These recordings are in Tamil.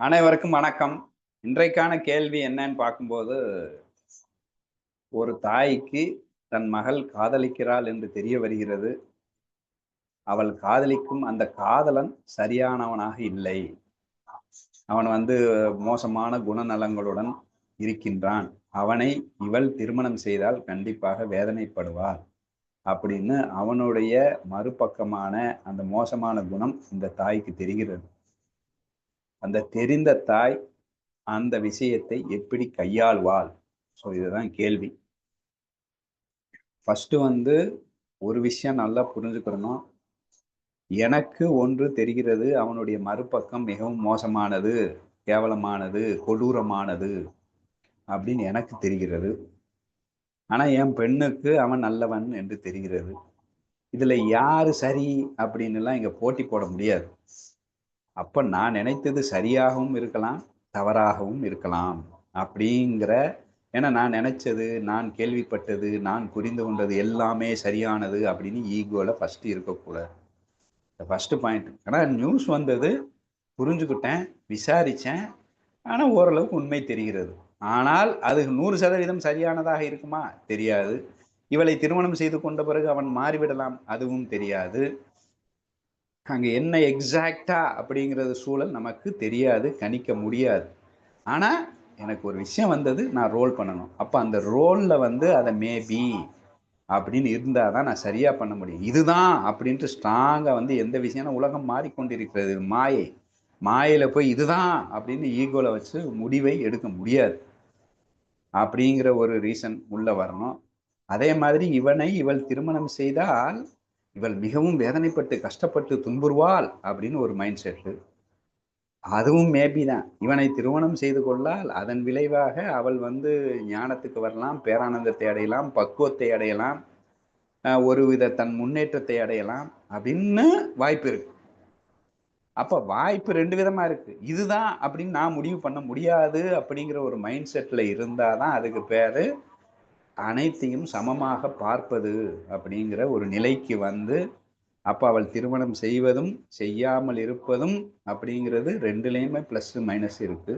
அனைவருக்கும் வணக்கம். இன்றைக்கான கேள்வி என்னன்னு பார்க்கும்போது ஒரு தாய்க்கு தன் மகள் காதலிக்கிறாள் என்று தெரிய வருகிறது. அவள் காதலிக்கும் அந்த காதலன் சரியானவனாக இல்லை. அவன் வந்து மோசமான குணநலங்களுடன் இருக்கின்றான். அவனை இவள் திருமணம் செய்தால் கண்டிப்பாக வேதனைப்படுவாள் அப்படின்னு அவனுடைய மறுபக்கமான அந்த மோசமான குணம் இந்த தாய்க்கு தெரிகிறது. அந்த தெரிந்த தாய் அந்த விஷயத்தை எப்படி கையாள்வாள்? ஸோ இதுதான் கேள்வி. ஃபர்ஸ்ட் வந்து ஒரு விஷயம் நல்லா புரிஞ்சுக்கிறணும் எனக்கு ஒன்று தெரிகிறது அவனுடைய மறுபக்கம் மிகவும் மோசமானது கேவலமானது கொடூரமானது அப்படின்னு எனக்கு தெரிகிறது. ஆனா என் பெண்ணுக்கு அவன் நல்லவன் என்று தெரிகிறது. இதுல யாரு சரி அப்படின்னுலாம் இங்க போட்டி போட முடியாது. அப்ப நான் நினைத்தது சரியாகவும் இருக்கலாம் தவறாகவும் இருக்கலாம். அப்படிங்கிற ஏன்னா நான் நினைச்சது நான் கேள்விப்பட்டது நான் புரிந்து கொண்டது எல்லாமே சரியானது அப்படின்னு ஈகோல ஃபர்ஸ்ட் இருக்கக்கூடாது. ஃபர்ஸ்ட் பாயிண்ட் ஆனா நியூஸ் வந்தது புரிஞ்சுக்கிட்டேன் விசாரிச்சேன் ஆனா ஓரளவுக்கு உண்மை தெரிகிறது. ஆனால் அது நூறு சதவீதம் சரியானதாக இருக்குமா? தெரியாது. இவளை திருமணம் செய்து கொண்ட பிறகு அவன் மாறிவிடலாம் அதுவும் தெரியாது. அங்கே என்ன எக்ஸாக்டா அப்படிங்கிறது சூழல் நமக்கு தெரியாது கணிக்க முடியாது. ஆனால் எனக்கு ஒரு விஷயம் வந்தது நான் ரோல் பண்ணணும். அப்போ அந்த ரோலில் வந்து அதை மேபி அப்படின்னு இருந்தால் தான் நான் சரியாக பண்ண முடியும். இதுதான் அப்படின்ட்டு ஸ்ட்ராங்காக வந்து எந்த விஷயம் உலகம் மாறிக்கொண்டிருக்கிறது. மாயை. மாயில போய் இதுதான் அப்படின்னு ஈகோவில் வச்சு முடிவை எடுக்க முடியாது. அப்படிங்கிற ஒரு ரீசன் உள்ளே வரணும். அதே மாதிரி இவனை இவள் திருமணம் செய்தால் இவள் மிகவும் வேதனைப்பட்டு கஷ்டப்பட்டு துன்புறுவாள் அப்படின்னு ஒரு மைண்ட் செட்டு அதுவும் மேபி தான். இவனை திருமணம் செய்து கொள்ளால் அதன் விளைவாக அவள் வந்து ஞானத்துக்கு வரலாம் பேரானந்தத்தை அடையலாம் பக்குவத்தை அடையலாம் ஒரு வித தன் முன்னேற்றத்தை அடையலாம் அப்படின்னு வாய்ப்பு இருக்கு. அப்ப வாய்ப்பு ரெண்டு விதமா இருக்கு. இதுதான் அப்படின்னு நான் முடிவு பண்ண முடியாது அப்படிங்கிற ஒரு மைண்ட் செட்ல இருந்தாதான் அதுக்கு பேரு அனைத்தையும் சமமாக பார்ப்பது அப்படிங்கிற ஒரு நிலைக்கு வந்து அப்போ அவள் திருமணம் செய்வதும் செய்யாமல் இருப்பதும் அப்படிங்கிறது ரெண்டுலேயுமே ப்ளஸ் மைனஸ் இருக்கு.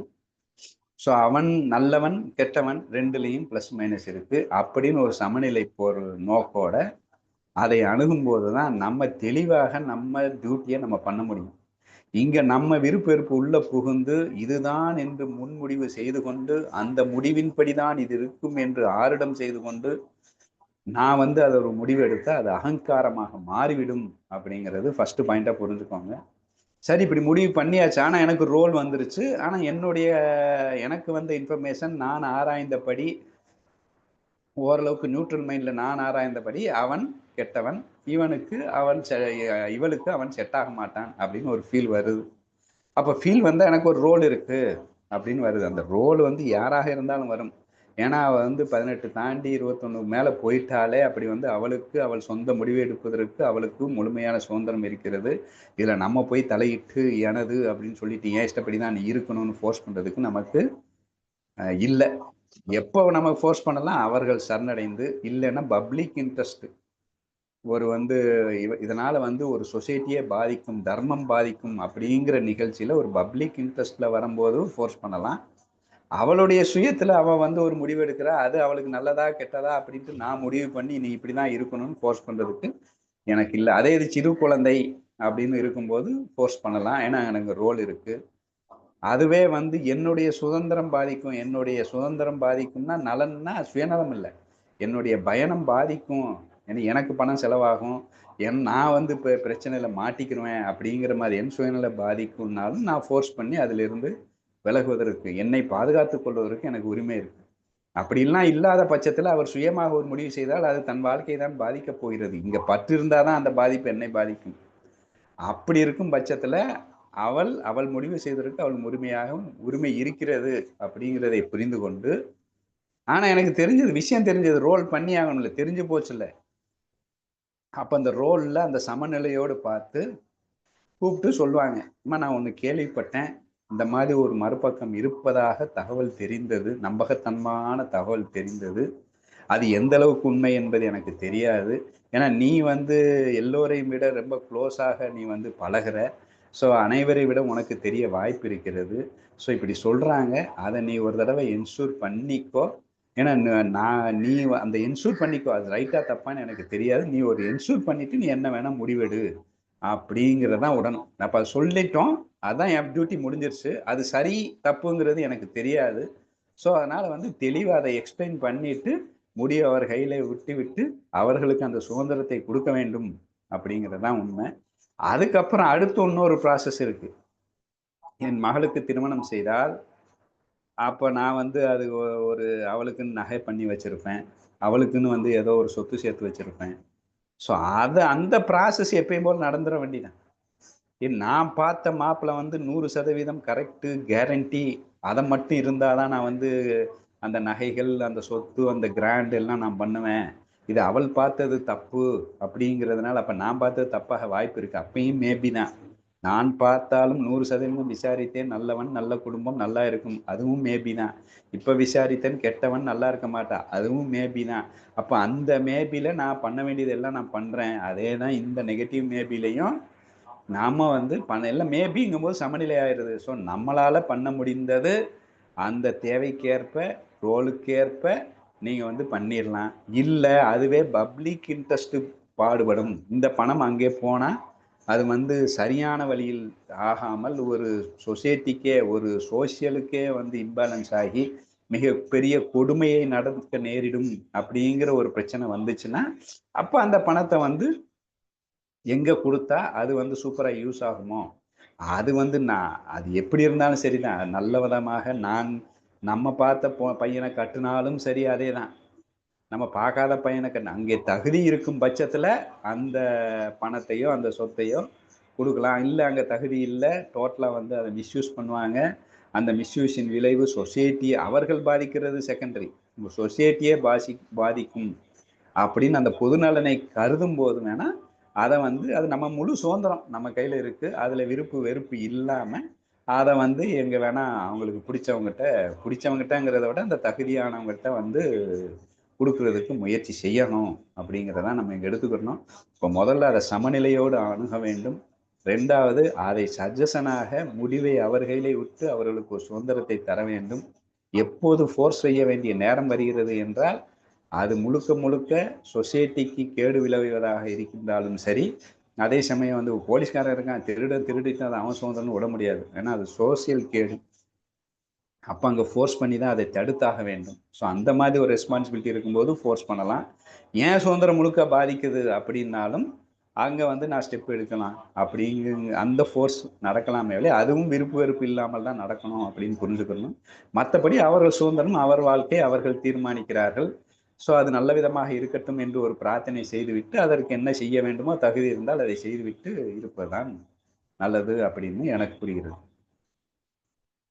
ஸோ அவன் நல்லவன் கெட்டவன் ரெண்டுலேயும் ப்ளஸ் மைனஸ் இருக்கு. அப்படின்னு ஒரு சமநிலை போற நோக்கோட அதை அணுகும்போது தான் நம்ம தெளிவாக நம்ம டியூட்டியை நம்ம பண்ண முடியும். இங்க நம்ம விருப்பெருப்பு உள்ள புகுந்து இதுதான் என்று முன்முடிவு செய்து கொண்டு அந்த முடிவின்படிதான் இது இருக்கும் என்று ஆரிடம் செய்து கொண்டு நான் வந்து அதை ஒரு முடிவு எடுத்தா அது அகங்காரமாக மாறிவிடும் அப்படிங்கிறது ஃபர்ஸ்ட் பாயிண்டா புரிஞ்சுக்கோங்க. சரி இப்படி முடிவு பண்ணியாச்சு. ஆனா எனக்கு ரோல் வந்துருச்சு. ஆனா என்னுடைய எனக்கு வந்த இன்ஃபர்மேஷன் நான் ஆராய்ந்தபடி ஓரளவுக்கு நியூட்ரல் மைண்ட்ல நான் ஆராய்ந்தபடி அவன் கெட்டவன். இவனுக்கு அவன் இவளுக்கு அவன் செட் ஆக மாட்டான் அப்படின்னு ஒரு ஃபீல் வருது. அப்போ ஃபீல் வந்தால் எனக்கு ஒரு ரோல் இருக்கு அப்படின்னு வருது. அந்த ரோல் வந்து யாராக இருந்தாலும் வரும். ஏன்னா அவள் வந்து பதினெட்டு தாண்டி இருபத்தொன்னு மேலே போயிட்டாலே அப்படி வந்து அவளுக்கு அவள் சொந்த முடிவு எடுப்பதற்கு அவளுக்கு முழுமையான சுதந்திரம் இருக்கிறது. இதில் நம்ம போய் தலையிட்டு எனது அப்படின்னு சொல்லிட்டு ஏன் இஷ்டப்படி தான் நீ இருக்கணும்னு ஃபோர்ஸ் பண்ணுறதுக்கு நமக்கு இல்லை. எப்போ நம்ம ஃபோர்ஸ் பண்ணலாம்? அவர்கள் சரணடைந்து. இல்லைன்னா பப்ளிக் இன்ட்ரெஸ்ட் ஒரு வந்து இதனால வந்து ஒரு சொசைட்டியே பாதிக்கும் தர்மம் பாதிக்கும் அப்படிங்கிற நிகழ்ச்சியில ஒரு பப்ளிக் இன்ட்ரெஸ்ட்ல வரும்போதும் ஃபோர்ஸ் பண்ணலாம். அவளுடைய சுயத்துல அவ வந்து ஒரு முடிவு எடுக்கிறா அது அவளுக்கு நல்லதா கெட்டதா அப்படின்ட்டு நான் முடிவு பண்ணி நீ இப்படிதான் இருக்கணும்னு ஃபோர்ஸ் பண்றதுக்கு எனக்கு இல்லை. அதே இது சிறு குழந்தை அப்படின்னு இருக்கும்போது ஃபோர்ஸ் பண்ணலாம். ஏன்னா எனக்கு ரோல் இருக்கு. அதுவே வந்து என்னுடைய சுதந்திரம் பாதிக்கும். என்னுடைய சுதந்திரம் பாதிக்கும்னா நலன்னா சுயநலம் இல்லை. என்னுடைய பயணம் பாதிக்கும். ஏன்னா எனக்கு பணம் செலவாகும். என் நான் வந்து இப்போ பிரச்சனையில் மாட்டிக்கிருவேன் அப்படிங்கிற மாதிரி என் சுயநலை பாதிக்கும்னாலும் நான் ஃபோர்ஸ் பண்ணி அதிலிருந்து விலகுவதற்கு என்னை பாதுகாத்து கொள்வதற்கு எனக்கு உரிமை இருக்கு. அப்படிலாம் இல்லாத பட்சத்தில் அவர் சுயமாக ஒரு முடிவு செய்தால் அது தன் வாழ்க்கையை தான் பாதிக்கப் போகிறது. இங்கே பற்று இருந்தால் தான் அந்த பாதிப்பு என்னை பாதிக்கும். அப்படி இருக்கும் பட்சத்தில் அவள் அவள் முடிவு செய்வதற்கு அவள் உரிமையாகவும் உரிமை இருக்கிறது அப்படிங்கிறதை புரிந்து கொண்டு ஆனால் எனக்கு தெரிஞ்சது விஷயம் தெரிஞ்சது ரோல் பண்ணி ஆகணும்ல தெரிஞ்சு போச்சுல்ல. அப்போ அந்த ரோலில் அந்த சமநிலையோடு பார்த்து கூப்பிட்டு சொல்லுவாங்க. அம்மா நான் ஒன்று கேள்விப்பட்டேன். இந்த மாதிரி ஒரு மறுபக்கம் இருப்பதாக தகவல் தெரிந்தது. நம்பகத்தன்மையான தகவல் தெரிந்தது. அது எந்த அளவுக்கு உண்மை என்பது எனக்கு தெரியாது. ஏன்னா நீ வந்து எல்லோரையும் விட ரொம்ப க்ளோஸாக நீ வந்து பழகிற. ஸோ அனைவரை விட உனக்கு தெரிய வாய்ப்பு இருக்கிறது. ஸோ இப்படி சொல்கிறாங்க அதை நீ ஒரு தடவை என்ஷூர் பண்ணிக்கோ. ஏன்னா நான் நீ அந்த இன்சூர் பண்ணிக்கோ. அது ரைட்டாக தப்பான்னு எனக்கு தெரியாது. நீ ஒரு இன்சூர் பண்ணிட்டு நீ என்ன வேணால் முடிவெடு அப்படிங்கிறதான் உடனும். அப்போ சொல்லிட்டோம். அதான் என் டியூட்டி முடிஞ்சிருச்சு. அது சரி தப்புங்கிறது எனக்கு தெரியாது. ஸோ அதனால் வந்து தெளிவாக அதை எக்ஸ்பிளைன் பண்ணிட்டு முடிய அவர் கையில விட்டு விட்டு அவர்களுக்கு அந்த சுதந்திரத்தை கொடுக்க வேண்டும் அப்படிங்கிறது தான் உண்மை. அதுக்கப்புறம் அடுத்து இன்னொரு ப்ராசஸ் இருக்கு. என் மகளுக்கு திருமணம் செய்தால் அப்போ நான் வந்து அது ஒரு அவளுக்குன்னு நகை பண்ணி வச்சுருப்பேன். அவளுக்குன்னு வந்து ஏதோ ஒரு சொத்து சேர்த்து வச்சுருப்பேன். ஸோ அது அந்த ப்ராசஸ் எப்பயும் போல் நடந்துட வேண்டிதான். நான் பார்த்த மாப்பிள்ள வந்து நூறு சதவீதம் கரெக்டு கேரண்டி அதை மட்டும் இருந்தால் தான் நான் வந்து அந்த நகைகள் அந்த சொத்து அந்த கிராண்ட் எல்லாம் நான் பண்ணுவேன். இது அவள் பார்த்தது தப்பு அப்படிங்கிறதுனால அப்போ நான் பார்த்தது தப்பாக வாய்ப்பு இருக்குது அப்பயும் மேபி தான். நான் பார்த்தாலும் நூறு சதவீதம் விசாரித்தேன். நல்லவன் நல்ல குடும்பம் நல்லா இருக்கும். அதுவும் மேபி தான். இப்போ விசாரித்தேன். கெட்டவன் நல்லா இருக்க மாட்டா. அதுவும் மேபி தான். அப்போ அந்த மேபியில் நான் பண்ண வேண்டியதெல்லாம் நான் பண்ணுறேன் அதே தான் இந்த நெகட்டிவ் மேபிலையும் நாம் வந்து பண்ண எல்லாம் மேபிங்கும் போது சமநிலை ஆயிடுது. ஸோ நம்மளால் பண்ண முடிந்தது அந்த தேவைக்கேற்ப ரோலுக்கேற்ப நீங்கள் வந்து பண்ணிடலாம் இல்லை அதுவே பப்ளிக் இன்ட்ரெஸ்ட்டு பாடுபடும். இந்த பணம் அங்கே போனால் அது வந்து சரியான வழியில் ஆகாமல் ஒரு சொசைட்டிக்கே ஒரு சோசியலுக்கே வந்து இம்பேலன்ஸ் ஆகி மிகப்பெரிய கொடுமையை நடக்க நேரிடும் அப்படிங்கிற ஒரு பிரச்சனை வந்துச்சுன்னா அப்போ அந்த பணத்தை வந்து எங்கே கொடுத்தா அது வந்து சூப்பராக யூஸ் ஆகுமோ? அது வந்து நான் அது எப்படி இருந்தாலும் சரிதான். நல்ல விதமாக நான் நம்ம பார்த்த பையனை கட்டினாலும் சரி அதே தான் நம்ம பார்க்காத பையனுக்கு அங்கே தகுதி இருக்கும் பட்சத்தில் அந்த பணத்தையோ அந்த சொத்தையோ கொடுக்கலாம். இல்லை அங்கே தகுதி இல்லை டோட்டலாக வந்து அதை மிஸ்யூஸ் பண்ணுவாங்க. அந்த மிஸ்யூஸின் விளைவு சொசைட்டி அவர்கள் பாதிக்கிறது செகண்டரி சொசைட்டியே பாசி பாதிக்கும் அப்படின்னு அந்த பொதுநலனை கருதும் போது வேணால் அதை வந்து அது நம்ம முழு சுதந்திரம் நம்ம கையில் இருக்குது அதில் விருப்பு வெறுப்பு இல்லாமல் அதை வந்து எங்கே வேணால் அவங்களுக்கு பிடிச்சவங்ககிட்ட பிடிச்சவங்ககிட்டங்கிறத விட அந்த தகுதியானவங்ககிட்ட வந்து கொடுக்கறதுக்கு முயற்சி செய்யணும் அப்படிங்கிறத நம்ம இங்கே எடுத்துக்கிறணும் இப்போ முதல்ல அதை சமநிலையோடு அணுக வேண்டும். ரெண்டாவது அதை சஜஷனாக முடிவை அவர்களை விட்டு அவர்களுக்கு ஒரு சுதந்திரத்தை தர வேண்டும். எப்போது ஃபோர்ஸ் செய்ய வேண்டிய நேரம் வருகிறது என்றால் அது முழுக்க முழுக்க சொசைட்டிக்கு கேடு விளைவதாக இருக்கின்றாலும் சரி அதே சமயம் வந்து போலீஸ்காரன் இருக்கான் திருட திருடிட்டு அதை அவன் சுதந்திரம்னு விட முடியாது. ஏன்னா அது சோசியல் கேடு. அப்போ அங்கே ஃபோர்ஸ் பண்ணி தான் அதை தடுத்தாக வேண்டும். ஸோ அந்த மாதிரி ஒரு ரெஸ்பான்சிபிலிட்டி இருக்கும்போது ஃபோர்ஸ் பண்ணலாம். ஏன் சுதந்திரம் முழுக்க பாதிக்குது அப்படின்னாலும் அங்கே வந்து நான் ஸ்டெப் எடுக்கலாம் அப்படிங்க அந்த ஃபோர்ஸ் நடக்கலாமே இல்லை அதுவும் விருப்பு வெறுப்பு இல்லாமல் தான் நடக்கணும் அப்படின்னு புரிஞ்சுக்கணும். மற்றபடி அவர்கள் சுதந்திரம் அவர் வாழ்க்கை அவர்கள் தீர்மானிக்கிறார்கள். ஸோ அது நல்ல விதமாக இருக்கட்டும் என்று ஒரு பிரார்த்தனை செய்துவிட்டு அதற்கு என்ன செய்ய வேண்டுமோ தகுதி இருந்தால் அதை செய்துவிட்டு இருப்பதுதான் நல்லது அப்படின்னு எனக்கு புரிகிறது.